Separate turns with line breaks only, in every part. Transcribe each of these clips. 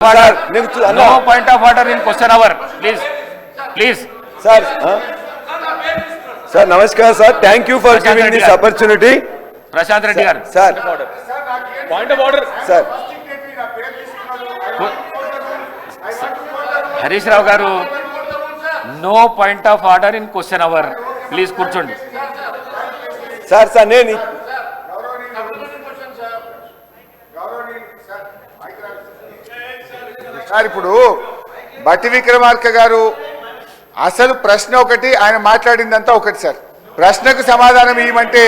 Sir నీకు చూ- అన్న
no point of order in question hour please please
sir ఆ? సార్ నమస్కారం sir thank you for giving this. Opportunity
Prashanth Reddy garu
sir
point of order
sir
Harish Rao garu no point of order in question hour please కూర్చోండి
sir sir నేను
sir ఇప్పుడు బట్టి విక్రమార్క గారు అసలు ప్రశ్న ఒకటి ఆయన మాట్లాడిందంతా ఒకటి సార్. ప్రశ్నకు సమాధానం ఇవ్వమంటే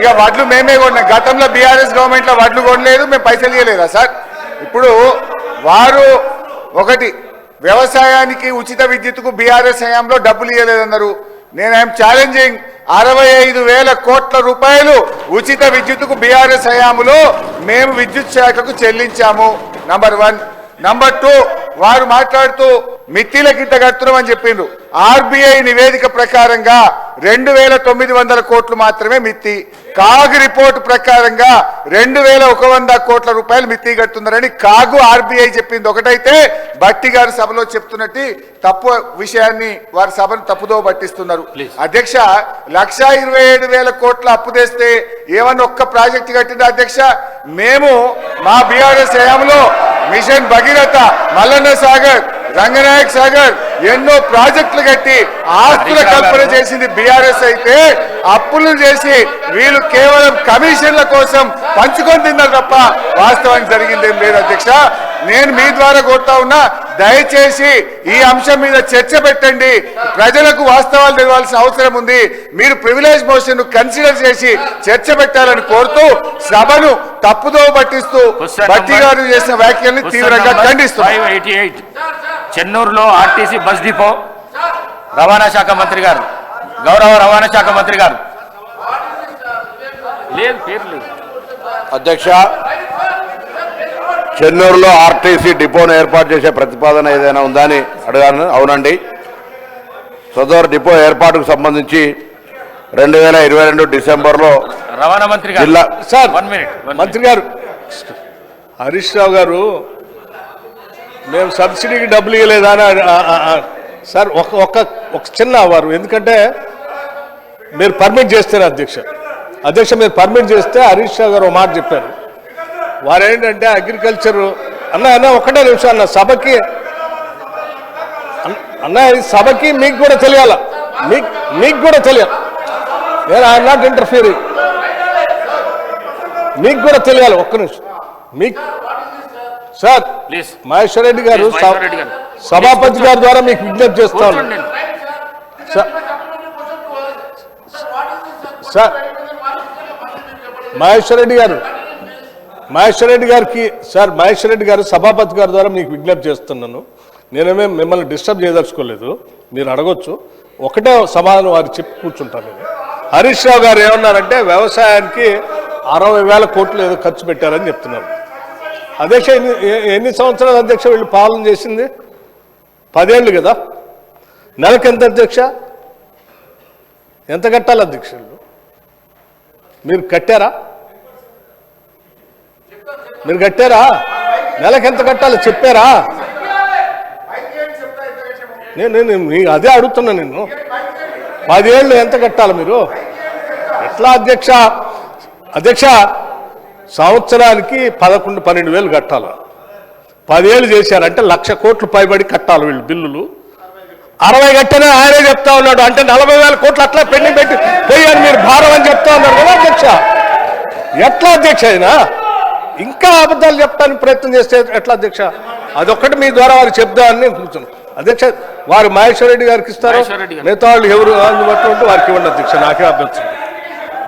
ఇక వడ్లు మేమే కొన్నాం. గతంలో బీఆర్ఎస్ గవర్నమెంట్లో వడ్లు కొనలేదు మేము పైసలు ఇవ్వలేదా సార్? ఇప్పుడు వారు ఒకటి వ్యవసాయానికి ఉచిత విద్యుత్కు బీఆర్ఎస్ హయాంలో డబ్బులు ఇవ్వలేదన్నారు నేను ఐఎమ్ ఛాలెంజింగ్ అరవై ఐదు వేల కోట్ల రూపాయలు ఉచిత విద్యుత్తుకు బీఆర్ఎస్ హయాంలో మేము విద్యుత్ శాఖకు చెల్లించాము. Number one. నంబర్ టూ వారు మాట్లాడుతూ మిత్తిలకి ఇంత కడుతున్నాం అని చెప్పిండ్రు. ఆర్బీఐ నివేదిక ప్రకారంగా రెండు వేల తొమ్మిది వందల కోట్లు మాత్రమే మిత్తి. కాగు రిపోర్ట్ ప్రకారంగా రెండు వేల ఒక వంద కోట్ల రూపాయలు మిత్తి కడుతున్నారని కాగు ఆర్బీఐ చెప్పింది. ఒకటైతే బట్టి గారు సభలో చెప్తున్నట్టు తప్పు విషయాన్ని వారి సభను తప్పుదో పట్టిస్తున్నారు. అధ్యక్ష లక్ష ఇరవై ఏడు వేల కోట్ల అప్పు తెస్తే ఏమన్నా ఒక్క ప్రాజెక్ట్ కట్టిందా అధ్యక్ష? మేము మా బీఆర్ఎస్ హయాంలో మిషన్ భగీరథ మల్లన్న సాగర్ రంగనాయక్ సాగర్. ఎన్నో ప్రాజెక్టులు కట్టి ఆస్తుల కల్పన. చేసింది బీఆర్ఎస్ అయితే అప్పులు చేసి వీళ్ళు కేవలం కమిషన్ల కోసం పంచుకొని తిన్నారు తప్ప వాస్తవానికి జరిగింది ఏం లేదు అధ్యక్ష. నేను మీ ద్వారా కోరుతా ఉన్నా దయచేసి ఈ అంశం మీద చర్చ పెట్టండి. ప్రజలకు వాస్తవాలు తెలవాల్సిన అవసరం ఉంది. మీరు ప్రివిలేజ్ మోషన్ కన్సిడర్ చేసి చర్చ పెట్టాలని కోరుతూ సభను తప్పుదో పట్టిస్తూ
number-
గారు చేసిన వ్యాఖ్యల్ని తీవ్రంగా
ఎయిట్ చెన్నూరులో ఆర్టీసీ బస్ డిపో. రవాణా శాఖ మంత్రి గారు. గౌరవ రవాణా శాఖ మంత్రి గారు. లేదు పేరు లేదు.
అధ్యక్ష చెన్నూరులో ఆర్టీసీ డిపోను ఏర్పాటు చేసే ప్రతిపాదన ఏదైనా ఉందా అని అడగాను అవునండి. సదరు డిపో ఏర్పాటుకు సంబంధించి రెండు వేల ఇరవై రెండు డిసెంబర్లో
రవాణా మంత్రి గారు.
జిల్లా
సార్ మంత్రి గారు హరీష్ రావు గారు మేము సబ్సిడీకి డబ్బులు ఇవ్వలేదా అని సార్ ఒక ఒక ఒక చిన్న వారు ఎందుకంటే మీరు పర్మిట్ చేస్తారు అధ్యక్ష. అధ్యక్ష మీరు పర్మిట్ చేస్తే హరీష్ రావు గారు మాట చెప్పారు. వారు ఏంటంటే అగ్రికల్చర్ అన్న అన్న ఒకటే నిమిషం అన్న సభకి అన్న- సభకి మీకు కూడా తెలియాల? మీకు మీకు కూడా తెలియాలి? నేను ఐఎమ్ నాట్ ఇంటర్ఫీరింగ్. మీకు కూడా తెలియాలి ఒక్క నిమిషం. మీకు సార్
ప్లీజ్.
మహేశ్వర్ రెడ్డి గారు. సభాపతి గారి ద్వారా మీకు విజ్ఞప్తి చేస్తాను. సార్ మహేశ్వర్ రెడ్డి గారు మహేశ్వర్ రెడ్డి గారికి సార్ మహేశ్వర్ రెడ్డి గారు సభాపతి గారి ద్వారా మీకు విజ్ఞప్తి చేస్తున్నాను. నేనేమే మిమ్మల్ని డిస్టర్బ్ చేయదలుచుకోలేదు. మీరు అడగొచ్చు. ఒకటే సమాధానం వారు చెప్పి కూర్చుంటాను నేను. హరీష్ రావు గారు ఏమన్నారంటే వ్యవసాయానికి అరవై వేల కోట్లు ఏదో ఖర్చు పెట్టారని చెప్తున్నారు. అధ్యక్ష ఎన్ని ఎన్ని సంవత్సరాలు అధ్యక్ష వీళ్ళు పాలన చేసింది? పదేళ్ళు కదా. నెలకు ఎంత అధ్యక్ష? ఎంత కట్టాలి అధ్యక్షులు? మీరు కట్టారా? మీరు కట్టారా? నెలకు ఎంత కట్టాలో? చెప్పారా? నేను నేను అదే అడుగుతున్నా నేను. పదేళ్ళు ఎంత కట్టాలి మీరు? ఎట్లా అధ్యక్ష? అధ్యక్ష సంవత్సరానికి పదకొండు పన్నెండు వేలు కట్టాలి. పదేళ్ళు చేశారంటే లక్ష కోట్లు పైబడి కట్టాలి వీళ్ళు బిల్లులు. అరవై కట్టనే ఆయనే చెప్తా ఉన్నాడు. అంటే నలభై వేల కోట్లు అట్లా పెండింగ్ పెట్టి పోయారు మీరు. భారం అని చెప్తా ఉన్నారు కదా అధ్యక్ష. ఎట్లా అధ్యక్ష అయినా ఇంకా అబద్ధాలు చెప్పడానికి ప్రయత్నం చేస్తే ఎట్లా అధ్యక్ష? అదొక్కటి మీ ద్వారా వారు చెప్దామని నేను కూర్చున్నాను. అధ్యక్ష వారు మహేశ్వర రెడ్డి గారికి ఇస్తారు. మిగతా వాళ్ళు ఎవరు అందుబాటులో ఉంటే వారికి ఇవ్వండి అధ్యక్ష. నాకే అభ్యర్థం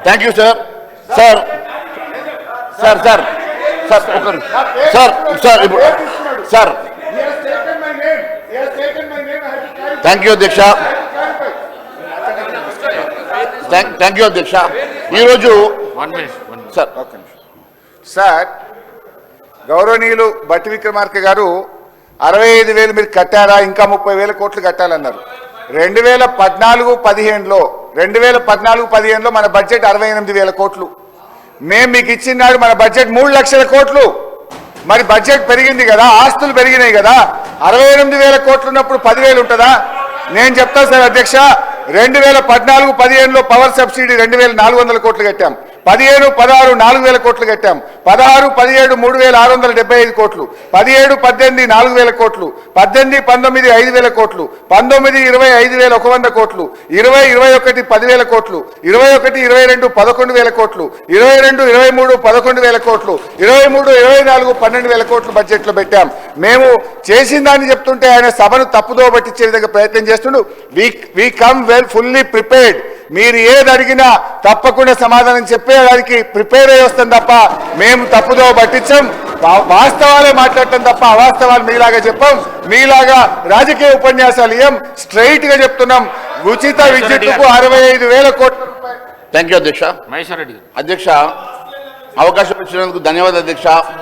thank you sir sir sir sir sir ఒక సార్ సార్ ఇప్పుడు సార్. థ్యాంక్ యూ అధ్యక్ష. థ్యాంక్ యూ అధ్యక్ష. ఈరోజు సార్
సార్ గౌరవనీయులు బట్టి విక్రమార్క గారు అరవై ఐదు వేలు మీరు కట్టారా? ఇంకా ముప్పై వేల కోట్లు కట్టాలన్నారు. రెండు వేల పద్నాలుగు పదిహేనులో రెండు వేల పద్నాలుగు పదిహేనులో మన బడ్జెట్ అరవై ఎనిమిది వేల కోట్లు. మేము మీకు ఇచ్చినాడు మన బడ్జెట్ మూడు లక్షల కోట్లు. మరి బడ్జెట్ పెరిగింది కదా ఆస్తులు పెరిగినాయి కదా అరవై ఎనిమిది వేల కోట్లు ఉన్నప్పుడు పదివేలు ఉంటుందా? నేను చెప్తాను సార్ అధ్యక్ష రెండు వేల పద్నాలుగు పదిహేనులో పవర్ సబ్సిడీ రెండు వేల నాలుగు వందల కోట్లు కట్టాం. పదిహేను పదహారు నాలుగు వేల కోట్లు కట్టాం. పదహారు పదిహేడు మూడు వేల ఆరు వందల డెబ్బై ఐదు కోట్లు. పదిహేడు పద్దెనిమిది నాలుగు వేల కోట్లు. పద్దెనిమిది పంతొమ్మిది ఐదు వేల కోట్లు. పంతొమ్మిది ఇరవై ఐదు వేల ఒక వంద కోట్లు. ఇరవై ఇరవై ఒకటి పదివేల కోట్లు. ఇరవై ఒకటి ఇరవై రెండు పదకొండు వేల కోట్లు. ఇరవై రెండు ఇరవై మూడు పదకొండు వేల కోట్లు. ఇరవై మూడు ఇరవై నాలుగు పన్నెండు వేల కోట్లు బడ్జెట్లో పెట్టాం. మేము చేసిన దాన్ని చెప్తుంటే ఆయన సభను తప్పుదో పట్టించే విధంగా ప్రయత్నం చేస్తుండు. We we come well fully prepared మీరు ఏది అడిగినా తప్పకుండా సమాధానం చెప్పేదానికి ప్రిపేర్ అయ్యి వస్తాం తప్ప మేము తప్పుదో పట్టించాం. వాస్తవాలే మాట్లాడటం తప్ప అవాస్తవాలు మీలాగా చెప్పాం. మీలాగా రాజకీయ ఉపన్యాసాలు ఇయ్యం. స్ట్రైట్గా చెప్తున్నాం. ఉచిత విద్యుత్తుకు అరవై ఐదు వేల కోట్ల రూపాయలు.
థ్యాంక్ యూ అధ్యక్ష.
మహేశ్వర్ రెడ్డి గారు.
అధ్యక్ష అవకాశం ఇచ్చినందుకు ధన్యవాదాలు అధ్యక్ష.